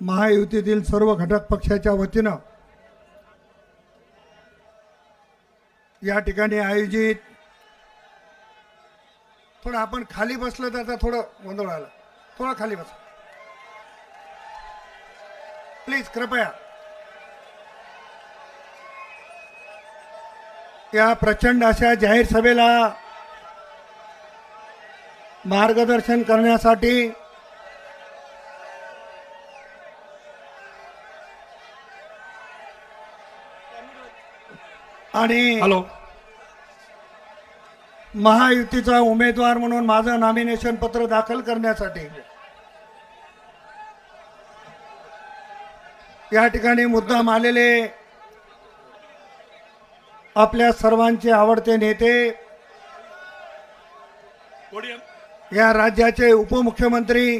महायुतीतील सर्व घटक पक्षाच्या वतीनं या ठिकाणी आयोजित थोडं आपण खाली बसलं तर आता थोडं गोंधळ आला. थोडं खाली बस. प्लीज कृपया. या प्रचंड अशा जाहीर सभेला मार्गदर्शन करण्यासाठी आणि हॅलो महायुतीचा उमेदवार म्हणून माझं नॉमिनेशन पत्र दाखल करण्यासाठी. या ठिकाणी मुद्दाम आलेले आपल्या सर्वांचे आवडते नेते या राज्याचे उपमुख्यमंत्री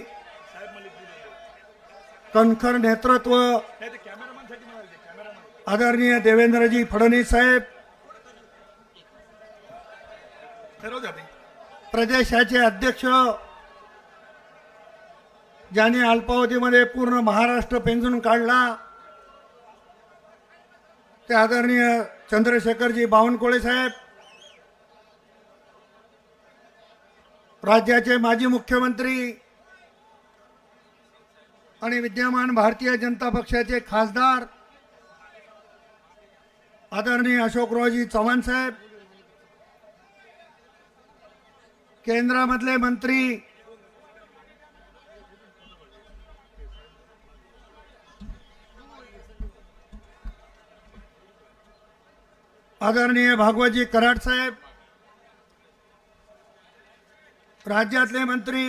कणखर नेतृत्व नाही ते कॅमेरामॅनसाठी म्हणाले ते कॅमेरामॅन आदरणीय देवेंद्रजी फडणवीस साहेब प्रदेशाचे अध्यक्ष ज्याने अल्पावधीमध्ये पूर्ण महाराष्ट्र पेंजून काढला ते आदरणीय चंद्रशेखरजी बावनकुळे साहेब राज्याचे माजी मुख्यमंत्री आणि विद्यमान भारतीय जनता पक्षाचे खासदार आदरणीय अशोकरावजी चव्हाण साहेब केंद्रामधले मंत्री आदरणीय भागवतजी कराड साहेब राज्यातले मंत्री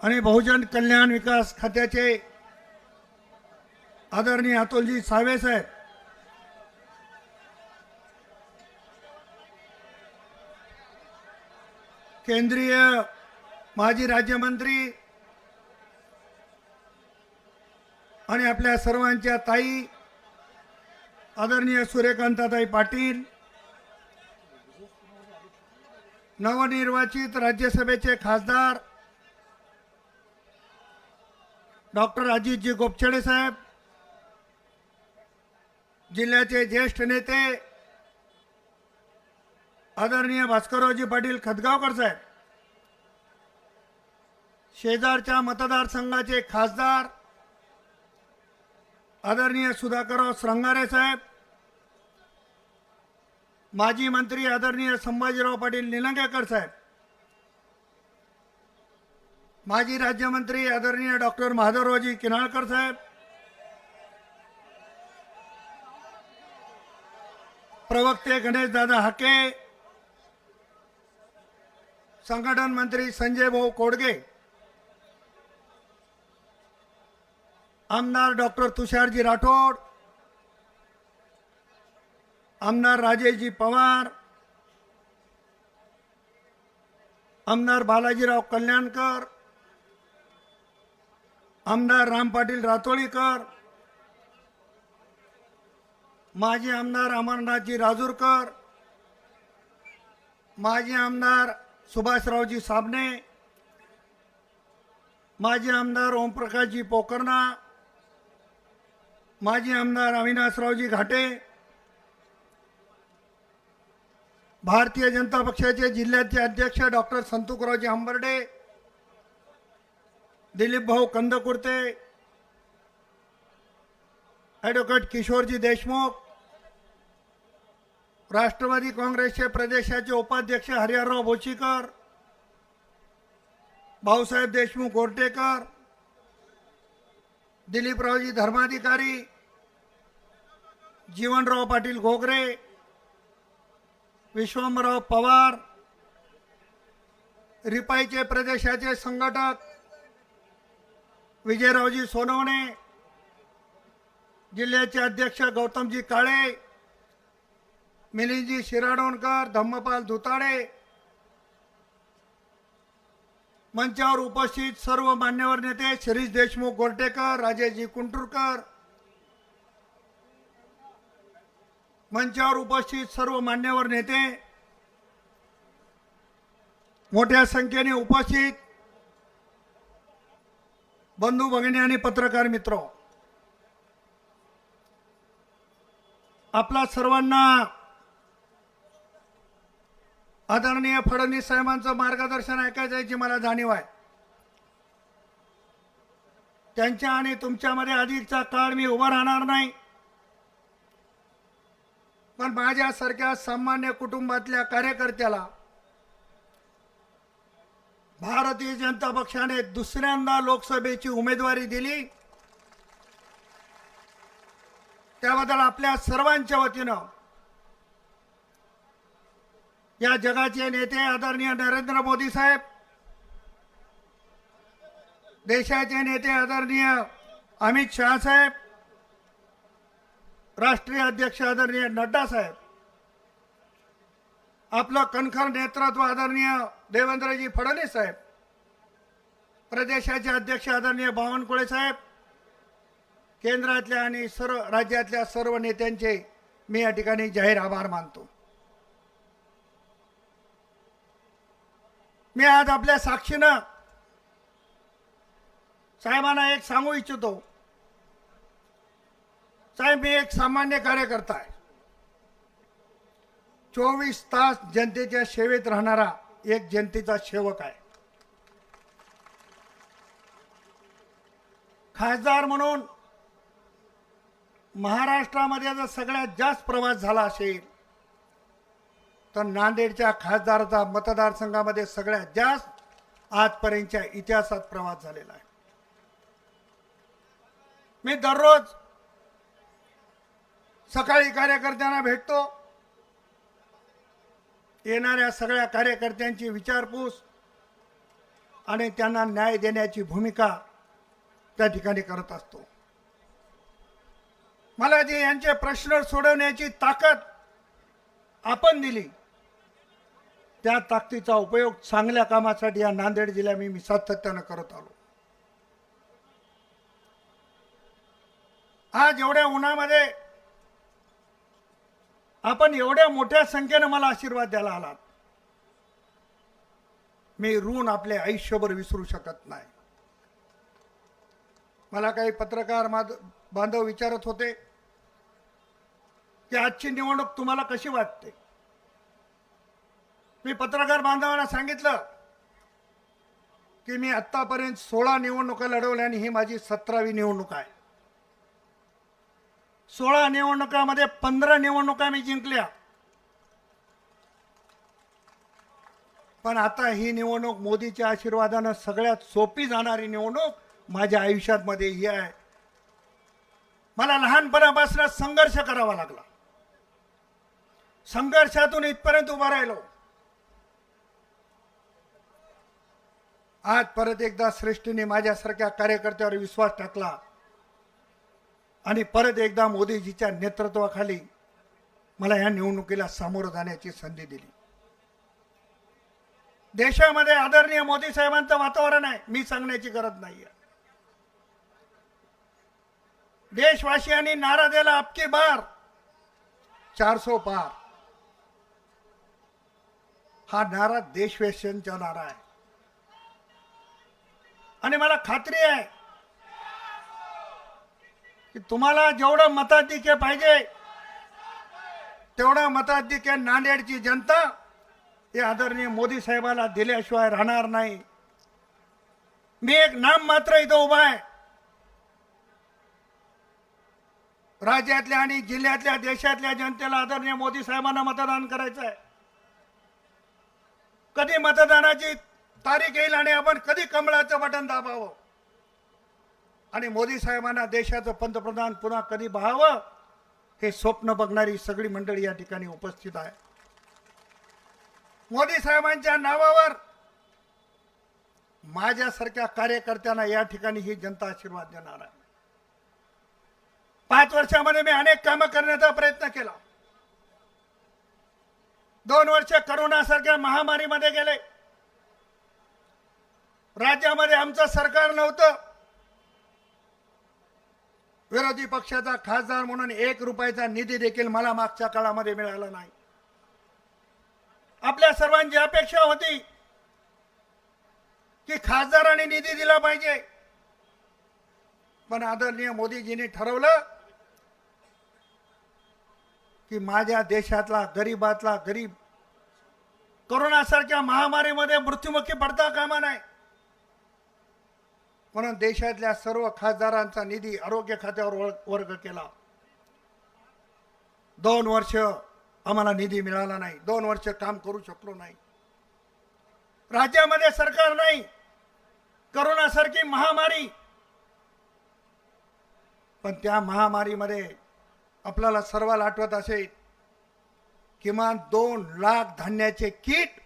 आणि बहुजन कल्याण विकास खात्याचे आदरणीय अतुलजी सावे साहेब. केंद्रीय माजी राज्यमंत्री आणि आपल्या सर्वांच्या ताई आदरणीय सूर्यकांताताई पाटील नवनिर्वाचित राज्यसभेचे खासदार डॉक्टर अजितजी गोपछडे साहेब जिल्ह्याचे ज्येष्ठ नेते आदरणीय भास्कररावजी पाटील खतगावकर साहेब, शेजारच्या मतदारसंघाचे खासदार आदरणीय सुधाकरराव श्रंगारे साहेब, माजी मंत्री आदरणीय संभाजीराव पाटील निलंगेकर साहेब, माजी राज्यमंत्री आदरणीय डॉक्टर महादेवरावजी किनाळकर साहेब प्रवक्ते गणेशदादा हाके संघटन मंत्री संजय भाऊ कोडगे आमदार डॉक्टर तुषारजी राठोड आमदार राजेशजी पवार आमदार बालाजीराव कल्याणकर आमदार राम पाटील रातोळीकर माजी आमदार अमरनाथजी राजूरकर माजी आमदार सुभाषरावजी साबणे माजी आमदार ओमप्रकाशजी पोकर्णा माजी आमदार अविनाशरावजी घाटे भारतीय जनता पक्षाचे जिल्ह्याचे अध्यक्ष डॉक्टर संतुकरावजी हंबर्डे दिलीप भाऊ कंदकुर्ते ॲडव्होकेट किशोरजी देशमुख राष्ट्रवादी काँग्रेसचे प्रदेशाचे उपाध्यक्ष हरिहरराव भोशीकर भाऊसाहेब देशमुख गोरटेकर दिलीपरावजी धर्माधिकारी जीवनराव पाटील घोगरे विश्वमराव पवार रिपाईचे प्रदेशाचे संघटक विजयरावजी सोनवणे जिल्ह्याचे अध्यक्ष गौतमजी काळे मिलिंदजी शिराडोणकर धम्मपाल धुताडे मंचावर उपस्थित सर्व मान्यवर नेते शिरीष देशमुख गोरटेकर राजेशजी कुंटुरकर. मंचावर उपस्थित सर्व मान्यवर नेते मोठ्या संख्येने उपस्थित बंधू भगिनी आणि पत्रकार मित्र. आपला सर्वांना आदरणीय फडणवीस साहेबांचं मार्गदर्शन ऐकायचं याची मला जाणीव आहे. त्यांच्या आणि तुमच्यामध्ये अधिकचा काळ मी उभा राहणार नाही. पण माझ्यासारख्या सामान्य कुटुंबातल्या कार्यकर्त्याला भारतीय जनता पक्षाने दुसऱ्यांदा लोकसभेची उमेदवारी दिली. त्याबद्दल आपल्या सर्वांच्या वतीनं या जगाचे नेते आदरणीय नरेंद्र मोदी साहेब देशाचे नेते आदरणीय अमित शहा साहेब राष्ट्रीय अध्यक्ष आदरणीय नड्डा साहेब आपलं कणखर नेतृत्व आदरणीय देवेंद्रजी फडणवीस साहेब प्रदेशाचे अध्यक्ष आदरणीय बावनकुळे साहेब केंद्रातल्या आणि सर्व राज्यातल्या सर्व नेत्यांचे मी या ठिकाणी जाहीर आभार मानतो. मी आज आपल्या साक्षीनं साहेबांना एक सांगू इच्छितो. साहेब मी एक सामान्य कार्यकर्ता आहे. चोवीस तास जनतेच्या सेवेत राहणारा एक जनतेचा सेवक आहे. खासदार म्हणून महाराष्ट्रामध्ये जर सगळ्यात जास्त प्रवास झाला असेल तर नांदेडच्या खासदाराचा मतदारसंघामध्ये सगळ्यात जास्त आजपर्यंतच्या इतिहासात प्रवास झालेला आहे. मी दररोज सकाळी कार्यकर्त्यांना भेटतो. येणाऱ्या सगळ्या कार्यकर्त्यांची विचारपूस आणि त्यांना न्याय देण्याची भूमिका त्या ठिकाणी करत असतो. मला जे यांचे प्रश्न सोडवण्याची ताकद आपण दिली त्या ताकदीचा उपयोग चांगल्या कामासाठी या नांदेड जिल्ह्यात मी मी सातत्यानं करत आलो. आज एवढ्या उन्हामध्ये आपण एवढ्या मोठ्या संख्येनं मला आशीर्वाद द्यायला आलात. मी ऋण आपले आयुष्यभर विसरू शकत नाही. मला काही पत्रकार बांधव विचारत होते की आजची निवडणूक तुम्हाला कशी वाटते? मी पत्रकार बांधवांना सांगितलं की मी आतापर्यंत सोळा निवडणुका लढवल्या आणि ही माझी सतरावी निवडणूक आहे. सोळा निवडणुकामध्ये पंधरा निवडणुका मी जिंकल्या. पण आता ही निवडणूक मोदीच्या आशीर्वादानं सगळ्यात सोपी जाणारी निवडणूक माझ्या आयुष्यात मध्ये ही आहे. मला लहानपणापासून संघर्ष करावा लागला. संघर्षातून इथपर्यंत उभा राहिलो. आज परत एकदा श्रेष्ठीने माझ्यासारख्या कार्यकर्त्यावर विश्वास टाकला आणि परत एकदा मोदीजीच्या नेतृत्वाखाली मला या निवडणुकीला सामोरं जाण्याची संधी दिली. देशामध्ये आदरणीय मोदी साहेबांचं वातावरण आहे मी सांगण्याची गरज नाहीये. देशवासियांनी नारा दिला आपकी बार. चार सो पार. हा नारा देशवासियांचा नारा आहे. आणि मला खात्री आहे की तुम्हाला जेवढं मताधिक्य पाहिजे तेवढं मताधिक्य नांदेडची जनता हे आदरणीय मोदी साहेबाला दिल्याशिवाय राहणार नाही. मी एक नाम मात्र इथं उभा आहे. राज्यातल्या आणि जिल्ह्यातल्या देशातल्या जनतेला आदरणीय मोदी साहेबांना मतदान करायचं आहे कधी मतदानाची तारीख येईल आणि आपण कधी कमळाचं बटन दाबावं? आणि मोदी साहेबांना देशाचं पंतप्रधान पुन्हा कधी पाहावं हे स्वप्न बघणारी सगळी मंडळी या ठिकाणी उपस्थित आहे. मोदी साहेबांच्या नावावर माझ्यासारख्या कार्यकर्त्यांना या ठिकाणी ही जनता आशीर्वाद देणार आहे. पाच वर्षामध्ये मी अनेक कामं करण्याचा प्रयत्न केला. दोन वर्ष करोनासारख्या महामारीमध्ये गेले. राज्यामध्ये आमचं सरकार नव्हतं. विरोधी पक्षाचा खासदार म्हणून एक रुपयाचा निधी देखील मला मागच्या काळामध्ये मिळाला नाही. आपल्या सर्वांची अपेक्षा होती की खासदारांनी निधी दिला पाहिजे. पण आदरणीय मोदीजींनी ठरवलं की माझ्या देशातला गरीबातला गरीब कोरोनासारख्या महामारीमध्ये मृत्युमुखी पडता कामा नाही म्हणून देशातल्या सर्व खासदारांचा निधी आरोग्य खात्यावर वर्ग केला. दोन वर्ष आम्हाला निधी मिळाला नाही. दोन वर्ष काम करू शकलो नाही. राज्यामध्ये सरकार नाही. करोनासारखी महामारी. पण त्या महामारीमध्ये आपल्याला सर्वाला आठवत असेल किमान दोन लाख धान्याचे किट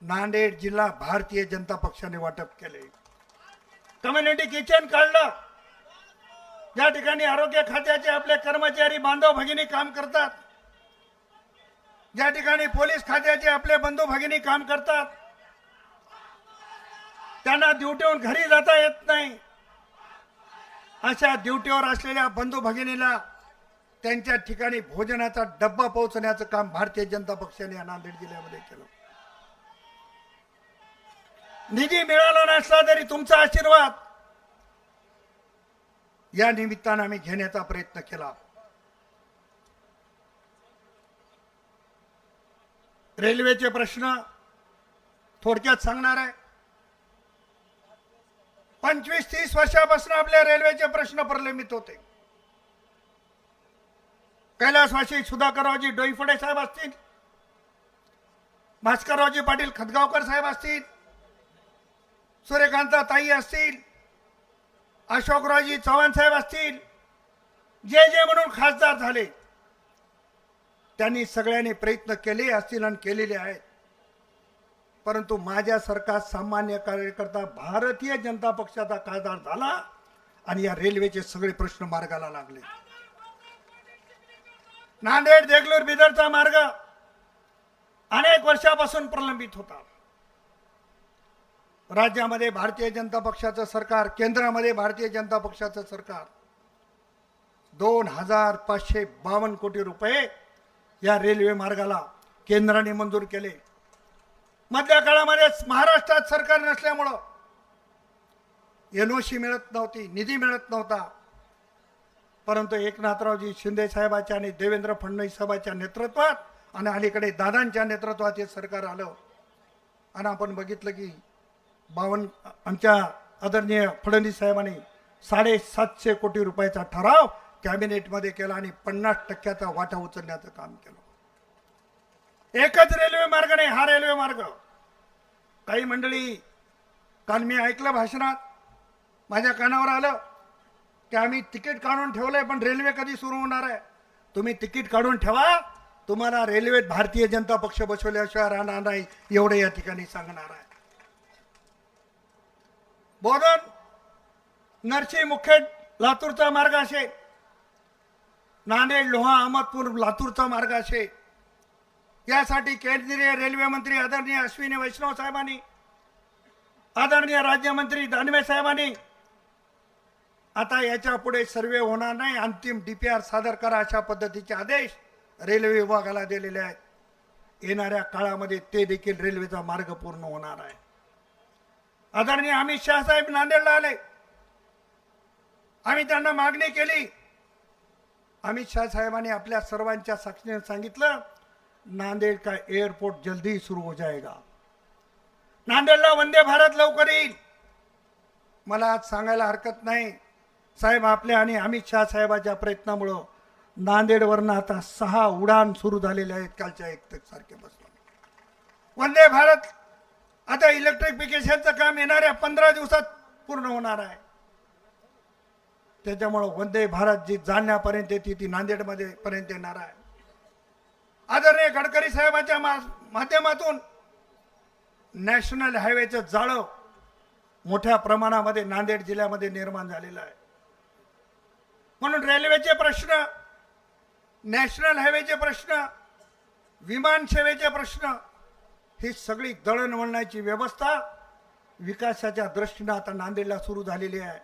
नांदेड जिल्हा भारतीय जनता पक्षाने वाटप केले. कम्युनिटी किचन काढलं. या ठिकाणी आरोग्य खात्याचे आपले कर्मचारी बांधव भगिनी काम करतात. ज्या ठिकाणी पोलीस खात्याचे आपले बंधू भगिनी काम करतात. त्यांना ड्युटीहून घरी जाता येत नाही. अशा ड्युटीवर असलेल्या बंधू भगिनीला त्यांच्या ठिकाणी भोजनाचा डब्बा पोहोचण्याचं काम भारतीय जनता पक्षाने या नांदेड जिल्ह्यामध्ये केलं. निधी मिळाला नसला तरी तुमचा आशीर्वाद. या निमित्तानं आम्ही घेण्याचा प्रयत्न केला. रेल्वेचे प्रश्न थोडक्यात सांगणार आहे. पंचवीस तीस वर्षापासून आपल्या रेल्वेचे प्रश्न प्रलंबित होते. कैलासवासी सुधाकररावजी डोईफोडे साहेब असतील. भास्कररावजी पाटील खतगावकर साहेब असतील. सूर्यकांता ताई असतील अशोकरावजी चव्हाण साहेब असतील जे जे म्हणून खासदार झाले त्यांनी सगळ्यांनी प्रयत्न केले असतील आणि केलेले आहेत. परंतु माझ्यासारखा सामान्य कार्यकर्ता भारतीय जनता पक्षाचा खासदार झाला आणि या रेल्वेचे सगळे प्रश्न मार्गाला लागले. नांदेड देगलूर बिदरचा मार्ग अनेक वर्षापासून प्रलंबित होता. राज्यामध्ये भारतीय जनता पक्षाचं सरकार केंद्रामध्ये भारतीय जनता पक्षाचं सरकार दोन हजार पाचशे बावन्न कोटी रुपये या रेल्वे मार्गाला केंद्राने मंजूर केले. मधल्या काळामध्ये महाराष्ट्रात सरकार नसल्यामुळं एनओसी मिळत नव्हती निधी मिळत नव्हता. परंतु एकनाथरावजी शिंदे साहेबाच्या आणि देवेंद्र फडणवीस साहेबाच्या नेतृत्वात आणि अलीकडे दादांच्या नेतृत्वात हे सरकार आलं. आणि आपण बघितलं की बावन आमच्या आदरणीय फडणवीस साहेबांनी साडेसातशे कोटी रुपयाचा ठराव कॅबिनेटमध्ये केला आणि पन्नास टक्क्याचा वाटा उचलण्याचं काम केलं. एकच रेल्वे मार्ग नाही हा रेल्वे मार्ग. काही मंडळी काल मी ऐकलं भाषणात. माझ्या कानावर आलं की आम्ही तिकीट काढून ठेवलंय पण रेल्वे कधी सुरू होणार आहे? तुम्ही तिकीट काढून ठेवा. तुम्हाला रेल्वेत भारतीय जनता पक्ष बसवल्याशिवाय राहणार नाही एवढं या ठिकाणी सांगणार आहे. बोधन नरसी मुखेड लातूरचा मार्ग असे. नांदेड लोहा अहमदपूर लातूरचा मार्ग असे. यासाठी केंद्रीय रेल्वे मंत्री आदरणीय अश्विनी वैष्णव साहेबांनी आदरणीय राज्यमंत्री दानवे साहेबांनी आता याच्यापुढे सर्वे होणार नाही. अंतिम डी पी आर सादर करा अशा पद्धतीचे आदेश रेल्वे विभागाला दिलेले आहेत. येणाऱ्या काळामध्ये ते देखील रेल्वेचा मार्ग पूर्ण होणार आहे. आदरणीय अमित शहा साहेब नांदेडला आले. आम्ही त्यांना मागणी केली. अमित शहा साहेबांनी आपल्या सर्वांच्या साक्षीने सांगितलं नांदेड का एअरपोर्ट जल्दी सुरू हो जाएगा. नांदेडला वंदे भारत लवकर येईल. मला आज सांगायला हरकत नाही. साहेब आपल्या आणि अमित शहा साहेबाच्या प्रयत्नामुळं नांदेडवरनं आता सहा उडान सुरू झालेल्या आहेत कालच्या एक सारखे बसून वंदे भारत आता इलेक्ट्रिफिकेशनचं काम येणाऱ्या पंधरा दिवसात पूर्ण होणार आहे. त्याच्यामुळं वंदे भारत जी जाणण्यापर्यंत येते ती नांदेडमध्ये पर्यंत येणार आहे. आदरणीय गडकरी साहेबांच्या मा- माध्यमातून नॅशनल हायवेचं जाळं मोठ्या प्रमाणामध्ये नांदेड जिल्ह्यामध्ये निर्माण झालेलं आहे. म्हणून रेल्वेचे प्रश्न नॅशनल हायवेचे प्रश्न विमान सेवेचे प्रश्न ही सगळी दळणवळणाची व्यवस्था विकासाच्या दृष्टीनं आता नांदेडला सुरू झालेली आहे.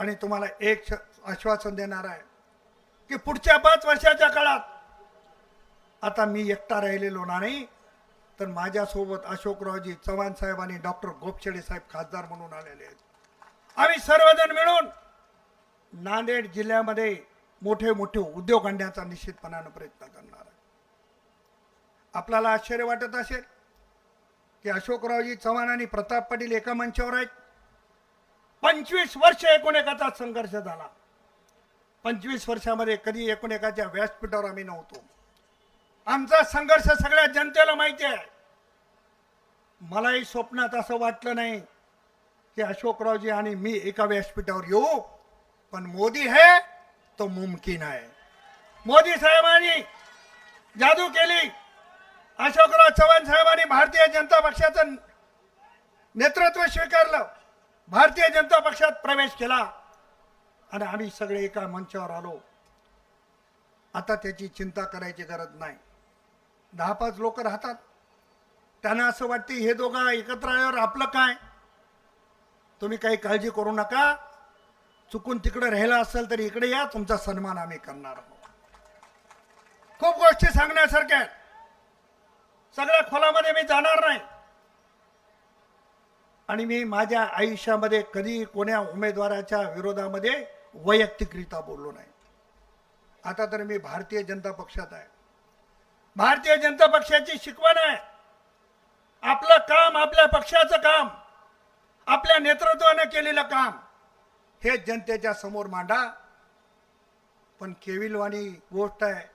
आणि तुम्हाला एक श- आश्वासन देणार आहे की पुढच्या पाच वर्षाच्या काळात आता मी एकटा राहिलेलो नाही तर माझ्यासोबत अशोकरावजी चव्हाण साहेब आणि डॉक्टर गोपछेडे साहेब खासदार म्हणून आलेले आहेत. आम्ही सर्वजण मिळून नांदेड जिल्ह्यामध्ये मोठे मोठे उद्योग आणण्याचा निश्चितपणानं प्रयत्न करणार आहे. आपल्याला आश्चर्य वाटत असेल की अशोकरावजी चव्हाण आणि प्रताप पाटील एका मंचावर आहेत. पंचवीस वर्ष एकूण एकाचा संघर्ष झाला. पंचवीस वर्षामध्ये कधी एकूण एकाच्या व्यासपीठावर आम्ही नव्हतो. आमचा संघर्ष सगळ्या जनतेला माहिती आहे. मलाही स्वप्नात असं वाटलं नाही की अशोकरावजी आणि मी एका व्यासपीठावर येऊ पण मोदी है तो मुमकिन आहे. मोदी साहेबांनी जादू केली. अशोकराव चव्हाण साहेबांनी भारतीय जनता पक्षाचं नेतृत्व स्वीकारलं. भारतीय जनता पक्षात प्रवेश केला. आणि आम्ही सगळे एका मंचावर आलो. आता त्याची चिंता करायची गरज नाही. दहा पाच लोक राहतात. त्यांना असं वाटते हे दोघं एकत्र आल्यावर आपलं काय? तुम्ही काही काळजी करू नका. चुकून तिकडे राहिला असेल तर इकडे या. तुमचा सन्मान आम्ही करणार आहोत. खूप गोष्टी सांगण्यासारख्या आहेत. सगळ्या खोलामध्ये मी जाणार नाही. आणि मी माझ्या आयुष्यामध्ये कधी कोण्या उमेदवाराच्या विरोधामध्ये वैयक्तिकरित्या बोललो नाही. आता तर मी भारतीय जनता पक्षात आहे. भारतीय जनता पक्षाची शिकवण आहे. आपलं काम आपल्या पक्षाचं काम. आपल्या नेतृत्वानं केलेलं काम. हे जनतेच्या समोर मांडा. पण केविलवाणी गोष्ट आहे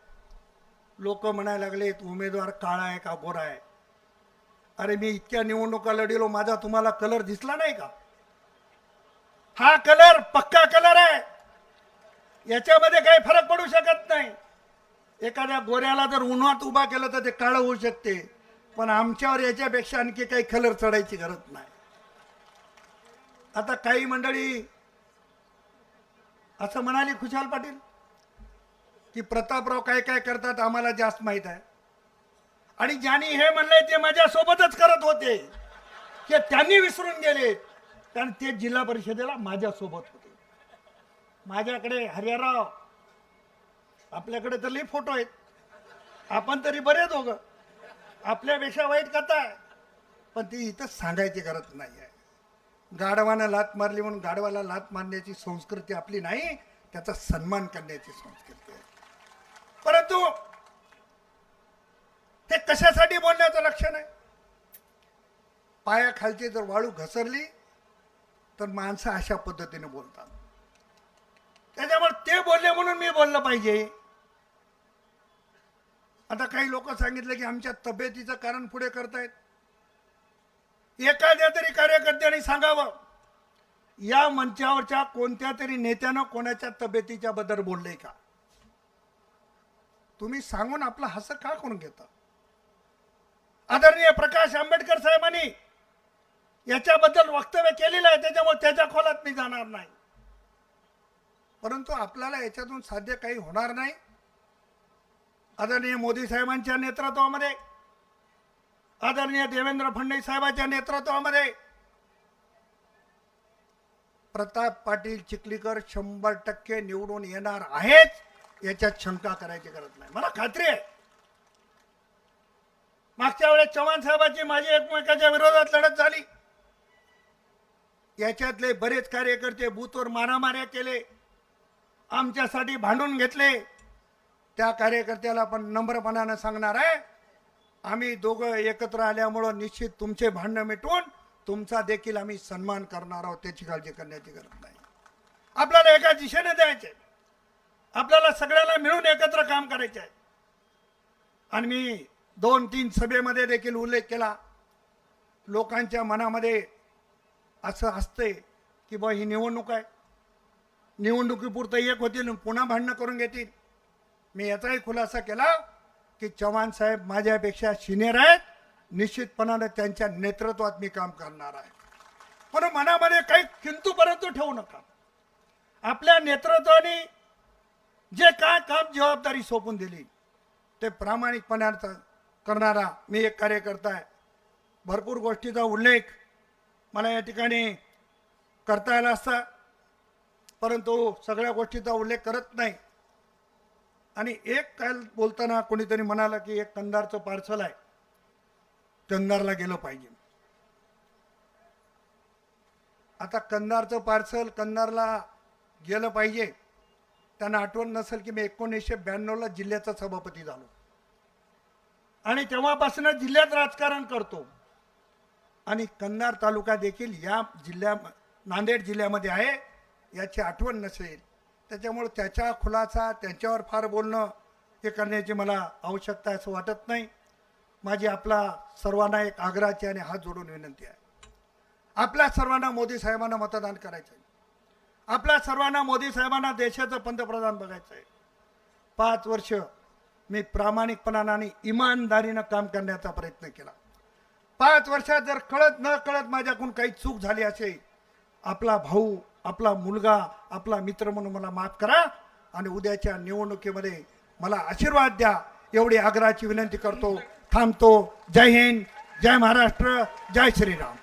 लोक म्हणायला लागलेत उमेदवार काळा आहे का गोरा आहे? अरे मी इतक्या निवडणुका लढिलो माझा तुम्हाला कलर दिसला नाही का? हा कलर पक्का कलर आहे. याच्यामध्ये काही फरक पडू शकत नाही. एखाद्या गोऱ्याला जर उन्हात उभा केलं तर ते काळं होऊ शकते पण आमच्यावर याच्यापेक्षा आणखी काही कलर चढायची गरज नाही. आता काही मंडळी असं म्हणाली खुशाल पाटील की प्रतापराव काय काय करतात आम्हाला जास्त माहीत आहे. आणि ज्यांनी हे म्हणलंय ते माझ्यासोबतच करत होते. की त्यांनी विसरून गेले. कारण ते जिल्हा परिषदेला माझ्यासोबत होते. माझ्याकडे हरियाराव आपल्याकडे तर लई फोटो आहेत. आपण तरी बरे दोघं. आपल्यापेक्षा वाईट कथा आहे पण ती इथं सांगायची गरज नाही आहे. गाढवानं लात मारली म्हणून गाढवाला लात मारण्याची संस्कृती आपली नाही त्याचा सन्मान करण्याची संस्कृती आहे. परंतु ते कशासाठी बोलण्याचं लक्षण आहे? पायाखालची जर वाळू घसरली तर माणसं अशा पद्धतीने बोलतात. त्याच्यामुळे ते बोलले म्हणून मी बोललं पाहिजे. आता काही लोक सांगितलं की आमच्या तब्येतीचं कारण पुढे करतायत. एखाद्या तरी कार्यकर्त्याने सांगावं या मंचावरच्या कोणत्या तरी नेत्यानं कोणाच्या तब्येतीच्या बद्दल बोललंय का? तुम्ही सांगून आपलं हसं का करून घेता? आदरणीय प्रकाश आंबेडकर साहेबांनी याच्याबद्दल वक्तव्य केलेलं आहे त्याच्यामुळे त्याच्या खोलात मी जाणार नाही. परंतु आपल्याला याच्यातून साध्य काही होणार नाही. आदरणीय मोदी साहेबांच्या नेतृत्वामध्ये आदरणीय देवेंद्र फडणवीस साहेबांच्या नेतृत्वामध्ये प्रताप पाटील चिखलीकर शंभर टक्के निवडून येणार आहेच याच्यात शंका करायची गरज नाही. मला खात्री आहे. मागच्या वेळेस चव्हाण साहेबांची माझी एकमेकाच्या विरोधात लढत झाली. याच्यातले बरेच कार्यकर्ते बूथवर मारामाऱ्या केले. आमच्यासाठी भांडून घेतले. त्या कार्यकर्त्याला पण नम्रपणानं सांगणार आहे. आम्ही दोघं एकत्र आल्यामुळं निश्चित तुमचे भांडणं मिटवून तुमचा देखील आम्ही सन्मान करणार आहोत त्याची काळजी करण्याची गरज नाही. आपल्याला एका दिशेने द्यायचे आपल्याला सगळ्याला मिळून एकत्र काम करायचे आहे आणि मी दोन तीन सभेमध्ये देखील उल्लेख केला. लोकांच्या मनामध्ये असं असते की बा ही निवडणूक आहे. निवडणुकीपुरतं एक होतील पुन्हा भांडणं करून घेतील. मी याचाही खुलासा केला की चव्हाण साहेब माझ्यापेक्षा सिनियर आहेत. निश्चितपणानं त्यांच्या नेतृत्वात मी काम करणार आहे. पण मनामध्ये काही किंतु परंतु ठेवू नका. आपल्या नेतृत्वाने जे काय काम जबाबदारी सोपून दिली ते प्रामाणिकपणाचा करणारा मी एक कार्यकर्ता आहे. भरपूर गोष्टीचा उल्लेख मला या ठिकाणी करता आला असता परंतु सगळ्या गोष्टीचा उल्लेख करत नाही. आणि एक काल बोलताना कोणीतरी म्हणाला की एक कंदारचं पार्सल आहे कंदारला गेलं पाहिजे. आता कंदारचं पार्सल कंदारला गेलं पाहिजे. त्यांना आठवण नसेल की मी एकोणीसशे ब्याण्णवला जिल्ह्याचा सभापती झालो. आणि तेव्हापासून जिल्ह्यात राजकारण करतो. आणि कन्नार तालुका देखील या जिल्ह्या नांदेड जिल्ह्यामध्ये आहे याची आठवण नसेल. त्याच्यामुळे त्याच्या खुलासा त्यांच्यावर फार बोलणं हे करण्याची मला आवश्यकता असं वाटत नाही. माझी आपला सर्वांना एक आग्रहाची आणि हात जोडून विनंती आहे. आपल्या सर्वांना मोदी साहेबांना मतदान करायचं आहे आपल्या सर्वांना मोदी साहेबांना देशाचं पंतप्रधान बघायचं आहे. पाच वर्ष मी प्रामाणिकपणानं आणि इमानदारीनं काम करण्याचा प्रयत्न केला. पाच वर्षात जर कळत न कळत माझ्याकडून काही चूक झाली असेल आपला भाऊ आपला मुलगा आपला मित्र म्हणून मला माफ करा आणि उद्याच्या निवडणुकीमध्ये मला आशीर्वाद द्या एवढी आग्रहाची विनंती करतो थांबतो. जय हिंद जय महाराष्ट्र जय श्रीराम.